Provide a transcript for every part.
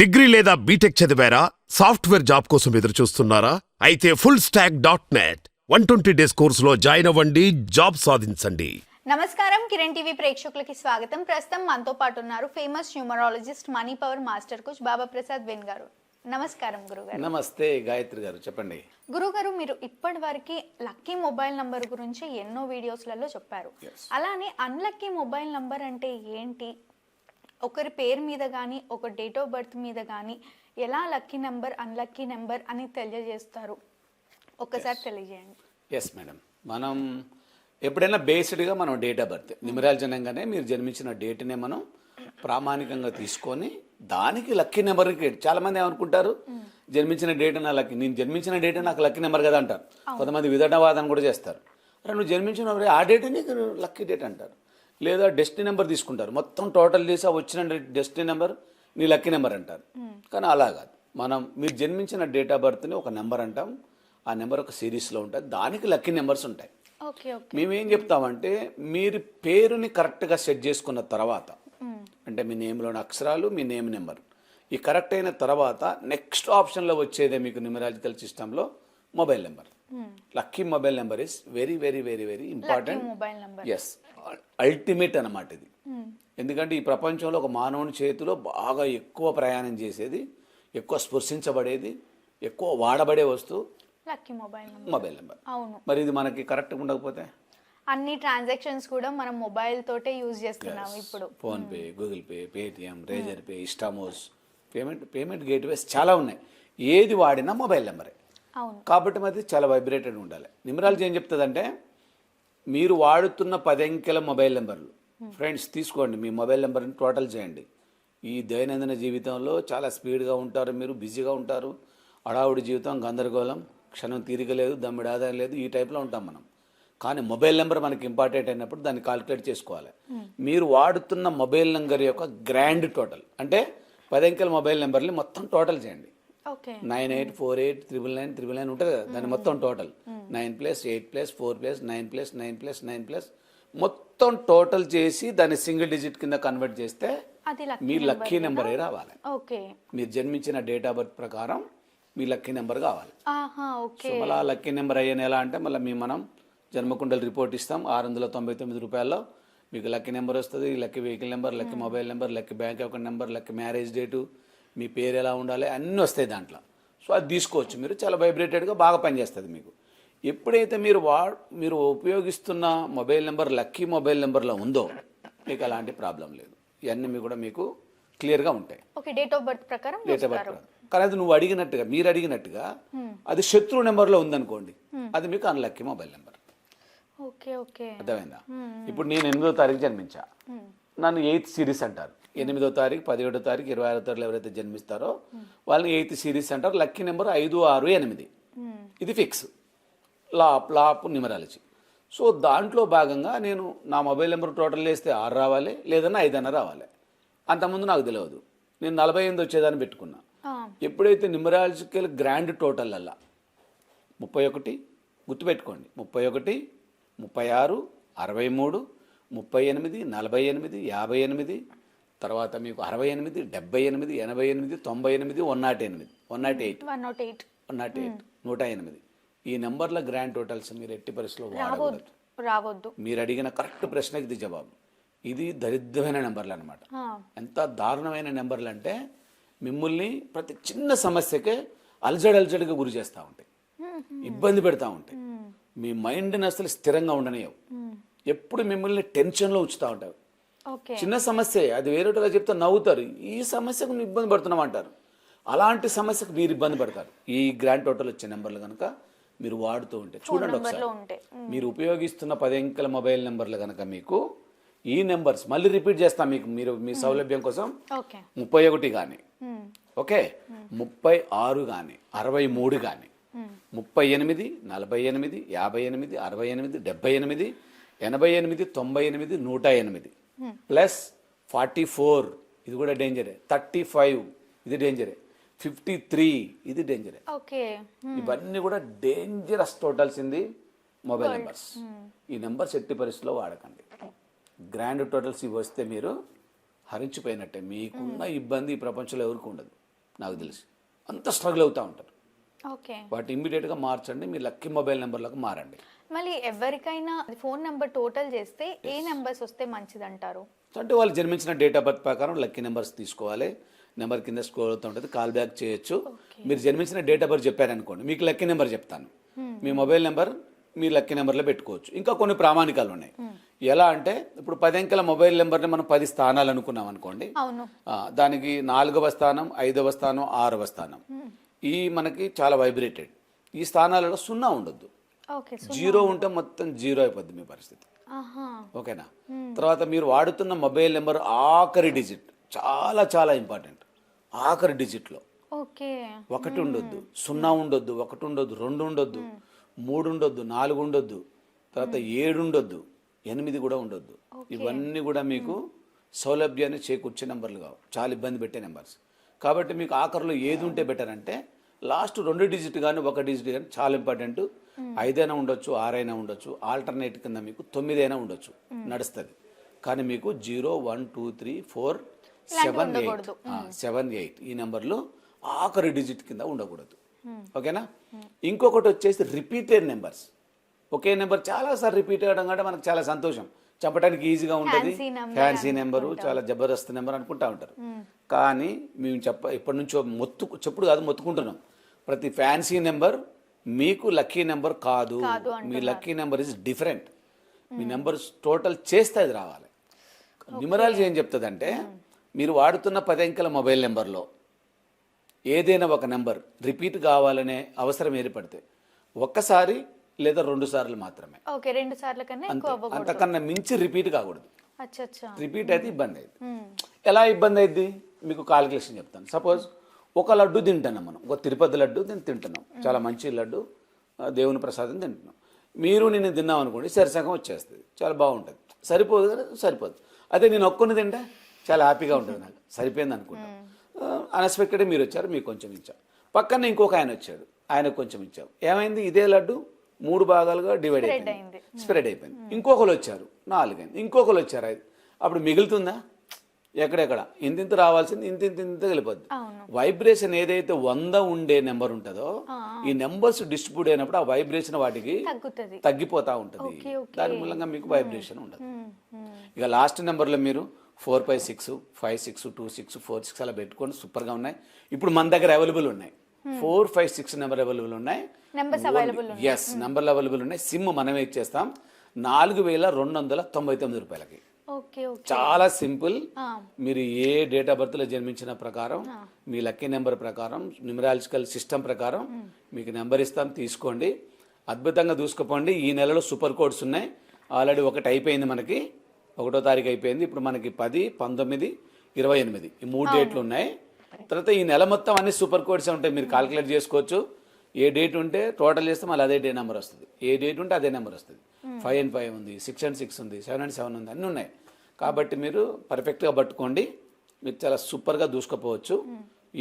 Degree లేదా BTech చదివారా? Software job కోసం ఎదురు చూస్తున్నారా అయితే full stack dot net one twenty days కోర్సులో జాయిన్ అవ్వండి జాబ్ సాధించండి. నమస్కారం కిరణ్ టీవీ ప్రేక్షకులకి స్వాగతం. ప్రస్తుతం మనతో పాటు ఉన్నారు famous numerologist money power master coach Baba Prasad when గారు. నమస్కారం గురుగారు. నమస్తే గాయత్రి గారు చెప్పండి. గురుగారు మీరు ఇప్పటి వరకు లక్కీ మొబైల్ నంబర్ గురించి ఎన్నో వీడియోస్లలో చెప్పారు. అలానే అన్లక్కీ మొబైల్ నంబర్ అంటే ఏంటి? ఒకరి పేరు మీద కానీ ఒక డేట్ ఆఫ్ బర్త్ మీద కానీ ఎలా లక్కీ నెంబర్ అన్లక్కీ నెంబర్ అని తెలియజేస్తారు? ఒక్కసారి తెలియజేయండి. ఎస్ మేడం మనం ఎప్పుడైనా బేస్డ్గా మనం డేట్ ఆఫ్ బర్త్ నిమరాలు జనంగానే మీరు జన్మించిన డేట్నే మనం ప్రామాణికంగా తీసుకొని దానికి లక్కీ నెంబర్కి చాలా మంది ఏమనుకుంటారు? జన్మించిన డేట్ నా లక్కీ నేను జన్మించిన డేట్ నాకు లక్కీ నెంబర్ కదా అంటారు. కొంతమంది విధటవాదం కూడా చేస్తారు. అరే నువ్వు జన్మించిన ఆ డేట్ నీకు లక్కీ డేట్ అంటారు. లేదా డెస్టినీ నెంబర్ తీసుకుంటారు. మొత్తం టోటల్ చేసి ఆ వచ్చిన డెస్టినీ నెంబర్ నీ లక్కీ నెంబర్ అంటారు. కానీ అలా కాదు. మనం మీరు జన్మించిన డేట్ ఆఫ్ బర్త్ని ఒక నెంబర్ అంటాం. ఆ నెంబర్ ఒక సిరీస్లో ఉంటుంది దానికి లక్కీ నెంబర్స్ ఉంటాయి. మేమేం చెప్తామంటే మీరు పేరుని కరెక్ట్గా సెట్ చేసుకున్న తర్వాత అంటే మీ నేమ్లోని అక్షరాలు మీ నేమ్ నెంబర్. ఈ కరెక్ట్ అయిన తర్వాత నెక్స్ట్ ఆప్షన్లో వచ్చేదే మీకు న్యూమరాలజికల్ సిస్టంలో mobile number. Lucky mobile number is very very very very important mobile number is ultimate అన్నమాట ఇది. ఎందుకంటే ఈ ప్రపంచంలో ఒక మానవుని చేతిలో బాగా ఎక్కువ ప్రయాణం చేసేది ఎక్కువ స్పృశించబడేది ఎక్కువ వాడబడే వస్తువు lucky mobile number mobile number అవును. మరి ఇది మనకి కరెక్ట్గా ఉండకపోతే? అన్ని ట్రాన్సాక్షన్స్ కూడా మనం మొబైల్ తోటే యూజ్ చేస్తున్నాం ఇప్పుడు. PhonePe Google Pay Paytm Razorpay ఇస్టామోస్ payment payment gateways చాలా ఉన్నాయి. ఏది వాడినా మొబైల్ నెంబరే కాబట్టి మరి చాలా వైబ్రేటెడ్ ఉండాలి. నిమరాలజీ ఏం చెప్తుందంటే మీరు వాడుతున్న పది అంకెల మొబైల్ నెంబర్లు ఫ్రెండ్స్ తీసుకోండి మీ మొబైల్ నెంబర్ని టోటల్ చేయండి. ఈ దైనందిన జీవితంలో చాలా స్పీడ్గా ఉంటారు మీరు బిజీగా ఉంటారు. అడావుడి జీవితం గందరగోళం క్షణం తీరిక లేదు దమ్మిడి ఆదాయం లేదు ఈ టైప్లో ఉంటాం మనం. కానీ మొబైల్ నెంబర్ మనకి ఇంపార్టెంట్ అయినప్పుడు దాన్ని కాలిక్యులేట్ చేసుకోవాలి. మీరు వాడుతున్న మొబైల్ నెంబర్ యొక్క గ్రాండ్ టోటల్ అంటే పది అంకెల మొబైల్ నెంబర్ని మొత్తం టోటల్ చేయండి. Nine eight four eight triple nine triple nine ఉంటుంది కదా దాని మొత్తం total. Nine plus eight plus four plus nine plus nine plus nine plus మొత్తం టోటల్ చేసి దాన్ని సింగిల్ డిజిట్ కింద కన్వర్ట్ చేస్తే మీ లక్కీ నెంబరే రావాలి. ఓకే. మీరు జన్మించిన డేట్ ఆఫ్ బర్త్ ప్రకారం మీ లక్కీ నెంబర్ కావాలి. సో మళ్ళీ లక్కీ నెంబర్ అయ్యేది ఎలా అంటే మళ్ళీ మీ మనం జన్మకుండలు రిపోర్ట్ ఇస్తాం ఆరు వందల తొంభై తొమ్మిది రూపాయల్లో. మీకు లక్కీ నెంబర్ వస్తుంది lucky vehicle number lucky mobile number lucky bank account number lucky marriage date మీ పేరు ఎలా ఉండాలి అన్నీ వస్తాయి దాంట్లో. సో అది తీసుకోవచ్చు మీరు. చాలా వైబ్రేటెడ్గా బాగా పనిచేస్తుంది మీకు. ఎప్పుడైతే మీరు వా మీరు ఉపయోగిస్తున్న మొబైల్ నెంబర్ లక్కీ మొబైల్ నెంబర్లో ఉందో మీకు అలాంటి ప్రాబ్లం లేదు. ఇవన్నీ కూడా మీకు క్లియర్గా ఉంటాయి. ఓకే డేట్ ఆఫ్ బర్త్ ప్రకారం డేట్ ఆఫ్ బర్త్ కానీ అది నువ్వు అడిగినట్టుగా మీరు అడిగినట్టుగా అది శత్రు నెంబర్లో ఉందనుకోండి అది మీకు unlucky mobile number. Okay okay. అర్థమైందా? ఇప్పుడు నేను ఎనిమిదో తారీఖు జన్మించా. నన్ను ఎయిత్ సిరీస్ అంటారు. ఎనిమిదో తారీఖు పదిహేడో తారీఖు ఇరవై ఆరో తారీఖు ఎవరైతే జన్మిస్తారో వాళ్ళని ఎయిత్ సిరీస్ అంటారు. లక్కీ నెంబర్ ఐదు ఆరు ఎనిమిది. ఇది ఫిక్స్. లాప్ లాప్ న్యూమరాలజీ. సో దాంట్లో భాగంగా నేను నా మొబైల్ నెంబర్ టోటల్ వేస్తే ఆరు రావాలి లేదన్నా ఐదన్నా రావాలి. అంతకుముందు నాకు తెలియదు. నేను నలభై ఎనిమిది వచ్చేదాన్ని పెట్టుకున్నా. ఎప్పుడైతే న్యూమరాలజికల్ గ్రాండ్ టోటల్ అలా ముప్పై ఒకటి గుర్తుపెట్టుకోండి. ముప్పై ఒకటి ముప్పై ఆరు అరవై మూడు ముప్పై ఎనిమిది నలభై ఎనిమిది యాభై ఎనిమిది తర్వాత మీకు అరవై ఎనిమిది డెబ్బై ఎనిమిది ఎనభై ఎనిమిది తొంభై ఎనిమిది వన్ నాట్ ఎనిమిది. One nought eight. One nought eight. One nought eight. నూట ఎనిమిది. ఈ నెంబర్ల గ్రాండ్ టోటల్స్ మీరు ఎట్టి పరిస్థితిలో వాడకూడదు. రావద్దు. మీరు అడిగిన కరెక్ట్ ప్రశ్నకి ఇది జవాబు. ఇది దరిద్రమైన నెంబర్లు అనమాట ఎంత దారుణమైన నెంబర్లు అంటే మిమ్మల్ని ప్రతి చిన్న సమస్యకే అలజడి అలజడిగా గురి చేస్తూ ఉంటాయి. ఇబ్బంది పెడతా ఉంటాయి. మీ మైండ్ని అసలు స్థిరంగా ఉండనియవు ఎప్పుడు మిమ్మల్ని టెన్షన్లో ఉంచుతూ ఓకే చిన్న సమస్య. అది వేరేటోగా చెప్తే నవ్వుతారు. ఈ సమస్యకు ఇబ్బంది పడుతున్నాం అంటారు. అలాంటి సమస్యకు మీరు ఇబ్బంది పడతారు. ఈ గ్రాండ్ టోటల్ వచ్చే నెంబర్లు కనుక మీరు వాడుతూ ఉంటే చూడండి ఒకసారి. మీరు ఉపయోగిస్తున్న పది అంకెల మొబైల్ నెంబర్లు కనుక మీకు ఈ నెంబర్స్ మళ్ళీ రిపీట్ చేస్తాం మీకు మీరు మీ సౌలభ్యం కోసం. ముప్పై ఒకటి కానీ ఓకే? ముప్పై ఆరు కానీ అరవై మూడు కానీ ముప్పై ఎనిమిది నలభై ఎనిమిది యాభై ఎనిమిది అరవై ఎనిమిది డెబ్బై ఎనిమిది ఎనభై ఎనిమిది తొంభై ఎనిమిది నూట ఎనిమిది. ప్లస్ ఫార్టీ ఫోర్ ఇది కూడా డేంజరే. థర్టీ ఫైవ్ ఇది డేంజరే. ఫిఫ్టీ త్రీ ఇది డేంజరే. ఓకే. ఇవన్నీ కూడా డేంజరస్ టోటల్స్ ఇంది మొబైల్ నెంబర్స్. ఈ నెంబర్స్ ఎట్టి పరిస్థితిలో వాడకండి. గ్రాండ్ టోటల్స్ ఇవి వస్తే మీరు హరించిపోయినట్టే. మీకున్న ఇబ్బంది ఈ ప్రపంచంలో ఎవరికి ఉండదు నాకు తెలిసి. అంత స్ట్రగుల్ అవుతూ ఉంటారు. వాటి ఇమ్మీడియట్గా మార్చండి మీ లక్కీ మొబైల్ నెంబర్లకు మారండి. మళ్ళీ ఎవరికైనా ఫోన్ నెంబర్ టోటల్ చేస్తే ఏ నెంబర్స్ వస్తే మంచిది అంటారు అంటే వాళ్ళు జన్మించిన డేట్ ఆఫ్ బర్త్ ప్రకారం లక్కీ నెంబర్స్ తీసుకోవాలి. నెంబర్ కింద స్క్రోల్ అవుతూ ఉంటుంది కాల్ బ్యాక్ చేయొచ్చు. మీరు జన్మించిన డేట్ ఆఫ్ బర్త్ చెప్పారనుకోండి మీకు లక్కీ నెంబర్ చెప్తాను. మీ మొబైల్ నెంబర్ మీ లక్కీ నెంబర్లో పెట్టుకోవచ్చు. ఇంకా కొన్ని ప్రామాణికాలు ఉన్నాయి. ఎలా అంటే ఇప్పుడు పది అంకెల మొబైల్ నెంబర్ని మనం పది స్థానాలు అనుకున్నాం అనుకోండి. దానికి నాలుగవ స్థానం ఐదవ స్థానం ఆరవ స్థానం. ఈ మనకి చాలా వైబ్రేటెడ్ ఈ స్థానాలలో సున్నా ఉండొద్దు. జీరో ఉంటే మొత్తం జీరో అయిపోద్ది మీ పరిస్థితి. ఓకేనా? తర్వాత మీరు వాడుతున్న మొబైల్ నెంబర్ ఆఖరి డిజిట్. చాలా చాలా ఇంపార్టెంట్. ఆఖరి డిజిట్లో. ఓకే. ఒకటి ఉండొద్దు సున్నా ఉండొద్దు ఒకటి ఉండొద్దు రెండు ఉండొద్దు మూడు ఉండొద్దు నాలుగు ఉండొద్దు తర్వాత ఏడు ఉండొద్దు ఎనిమిది కూడా ఉండొద్దు. ఇవన్నీ కూడా మీకు సౌలభ్యాన్ని చేకూర్చే నెంబర్లు కావు. చాలా ఇబ్బంది పెట్టే నెంబర్స్. కాబట్టి మీకు ఆఖరిలో ఏది ఉంటే బెటర్ అంటే లాస్ట్ రెండు డిజిట్ కానీ ఒక డిజిట్ కానీ చాలా ఇంపార్టెంట్. ఐదైనా ఉండొచ్చు ఆరైనా ఉండొచ్చు ఆల్టర్నేట్ కింద మీకు తొమ్మిదైనా ఉండొచ్చు నడుస్తుంది. కానీ మీకు zero one two three four seven eight. Seven eight. ఈ నెంబర్లు ఆఖరి డిజిట్ కింద ఉండకూడదు. ఓకేనా? ఇంకొకటి వచ్చేసి రిపీటెడ్ నెంబర్స్. ఒకే నెంబర్ చాలాసార్లు రిపీట్ అవ్వడం కంటే మనకు చాలా సంతోషం. చెప్పడానికి ఈజీగా ఉంటుంది. ఫ్యాన్సీ నెంబరు చాలా జబర్దస్త్ నెంబర్ అనుకుంటా ఉంటారు. కానీ మేము చెప్ప ఎప్పటి నుంచో మొత్తు చెప్పుడు కాదు మొత్తుకుంటున్నాం. ప్రతి ఫ్యాన్సీ నెంబర్ మీకు లక్కీ నెంబర్ కాదు. మీ లక్కీ నెంబర్ ఇస్ డిఫరెంట్ మీ నెంబర్ టోటల్ చేస్తే అది రావాలి. న్యూమరాలజీ ఏం చెప్తుందంటే మీరు వాడుతున్న పది అంకెల మొబైల్ నెంబర్లో ఏదైనా ఒక నెంబర్ రిపీట్ కావాలనే అవసరం ఏర్పడితే ఒక్కసారి లేదా రెండు సార్లు మాత్రమే. ఓకే రెండు సార్ల కన్నా అంతకన్నా మించి రిపీట్ కాకూడదు. రిపీట్ అయితే ఇబ్బంది అయింది ఎలా ఇబ్బంది అయింది మీకు కాలిక్యులేషన్ చెప్తాను. సపోజ్ ఒక లడ్డు తింటున్నాం మనం. ఒక తిరుపతి లడ్డు నేను తింటున్నాం. చాలా మంచి లడ్డు దేవుని ప్రసాదం తింటున్నాం. మీరు నేను తిన్నాం అనుకోండి సరిసగం వచ్చేస్తుంది. చాలా బాగుంటుంది. సరిపోదు కదా? సరిపోదు. అదే నేను ఒక్కని తింటే చాలా హ్యాపీగా ఉంటుంది నాకు. సరిపోయింది అనుకుంటాం. అన్ఎక్స్పెక్టెడ్ మీరు వచ్చారు మీకు కొంచెం ఇచ్చాం. పక్కన ఇంకొక ఆయన వచ్చాడు ఆయనకు కొంచెం ఇచ్చాం. ఏమైంది? ఇదే లడ్డు మూడు భాగాలుగా డివైడ్ అయిపోయింది. స్ప్రెడ్ అయిపోయింది. ఇంకొకరు వచ్చారు నాలుగైంది. ఇంకొకరు వచ్చారు అప్పుడు మిగులుతుందా? ఎక్కడెక్కడ? ఇంత ఇంత రావాల్సింది ఇంత ఇంత వెళ్ళిపోద్ది. వైబ్రేషన్ ఏదైతే వంద ఉండే నెంబర్ ఉంటుందో ఈ నెంబర్స్ డిస్ట్రిబ్యూట్ అయినప్పుడు ఆ వైబ్రేషన్ వాటికి తగ్గుతుంది. తగ్గిపోతా ఉంటుంది. దాని మూలంగా మీకు వైబ్రేషన్ ఉండదు ఇక లాస్ట్ నెంబర్లో మీరు four five six five six two six four six అలా పెట్టుకొని సూపర్గా ఉన్నాయి. ఇప్పుడు మన దగ్గర అవైలబుల్ ఉన్నాయి. Four five six number available ఉన్నాయి. ఎస్ నెంబర్లు అవైలబుల్ ఉన్నాయి. సిమ్ మనమే ఇచ్చేస్తాం. నాలుగు వేల రెండు వందల తొంభై తొమ్మిది రూపాయలకి. చాలా సింపుల్. మీరు ఏ డేట్ ఆఫ్ బర్త్లో జన్మించిన ప్రకారం మీ లక్కీ నెంబర్ ప్రకారం న్యూమరాలజికల్ సిస్టమ్ ప్రకారం మీకు నెంబర్ ఇస్తాం తీసుకోండి. అద్భుతంగా చూసుకోపోండి ఈ నెలలో సూపర్ కోడ్స్ ఉన్నాయి. ఆల్రెడీ ఒకటి అయిపోయింది మనకి. ఒకటో తారీఖు అయిపోయింది. ఇప్పుడు మనకి పది పంతొమ్మిది ఇరవై ఎనిమిది. ఈ మూడు డేట్లు ఉన్నాయి. తర్వాత ఈ నెల మొత్తం అన్ని సూపర్ కోడ్స్ ఉంటాయి. మీరు కాల్కులేట్ చేసుకోవచ్చు. ఏ డేట్ ఉంటే టోటల్ చేస్తే మళ్ళీ అదే డే నెంబర్ వస్తుంది. ఏ డేట్ ఉంటే అదే నెంబర్ వస్తుంది. ఫైవ్ అండ్ ఫైవ్ ఉంది సిక్స్ అండ్ సిక్స్ ఉంది సెవెన్ అండ్ సెవెన్ ఉంది అన్నీ ఉన్నాయి. కాబట్టి మీరు పర్ఫెక్ట్గా పట్టుకోండి. మీరు చాలా సూపర్గా దూసుకుపోవచ్చు.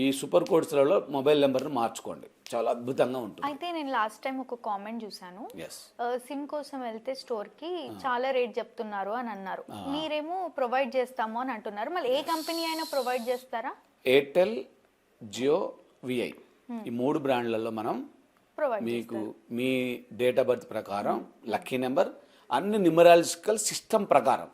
ఈ సూపర్ కోడ్స్లలో మొబైల్ నెంబర్ని మార్చుకోండి. చాలా అద్భుతంగా ఉంటుంది. అయితే నేను లాస్ట్ టైం ఒక కామెంట్ చూసాను సిమ్ కోసం వెళ్తే స్టోర్కి చాలా రేట్ చెప్తున్నారు అని అన్నారు. మీరేమో ప్రొవైడ్ చేస్తాము అని అంటున్నారు. మళ్ళీ ఏ కంపెనీ అయినా ప్రొవైడ్ చేస్తారా? ఎయిర్టెల్ జియో విఐ ఈ మూడు బ్రాండ్లలో మనం మీకు మీ డేట్ ఆఫ్ బర్త్ ప్రకారం లక్కీ నెంబర్ అన్ని న్యూమరాలజికల్ సిస్టమ్ ప్రకారం.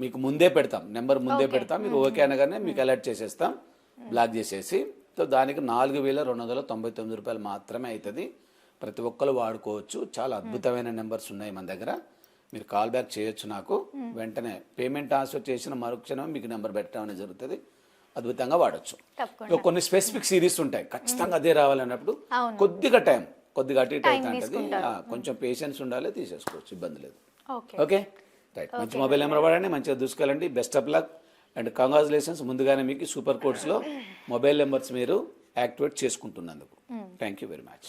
మీకు ముందే పెడతాం. నెంబర్ ముందే పెడతాం. మీరు ఓకే అనగానే మీకు అలర్ట్ చేసేస్తాం. బ్లాక్ చేసేసి. సో దానికి నాలుగు వేల రెండు వందల తొంభై తొమ్మిది రూపాయలు మాత్రమే అవుతుంది ప్రతి ఒక్కరు వాడుకోవచ్చు. చాలా అద్భుతమైన నెంబర్స్ ఉన్నాయి మన దగ్గర. మీరు కాల్ బ్యాక్ చేయొచ్చు నాకు. వెంటనే పేమెంట్ ట్రాన్స్ఫర్ చేసిన మరుక్షణం మీకు నెంబర్ పెట్టడం అనేది జరుగుతుంది. అద్భుతంగా వాడచ్చు. కొన్ని స్పెసిఫిక్ సిరీస్ ఉంటాయి. ఖచ్చితంగా అదే రావాలన్నప్పుడు కొద్దిగా టైం కొద్దిగా అటు ఇటు కొంచెం పేషెన్స్ ఉండాలి తీసేసుకోవచ్చు ఇబ్బంది లేదు. ఓకే. రైట్. మంచి మొబైల్ నెంబర్ వాడండి మంచిగా దూసుకెళ్ళండి. Best of luck and congratulations ముందుగానే మీకు సూపర్ కోడ్స్లో మొబైల్ నెంబర్స్ మీరు activate చేసుకుంటున్నందుకు. Thank you very much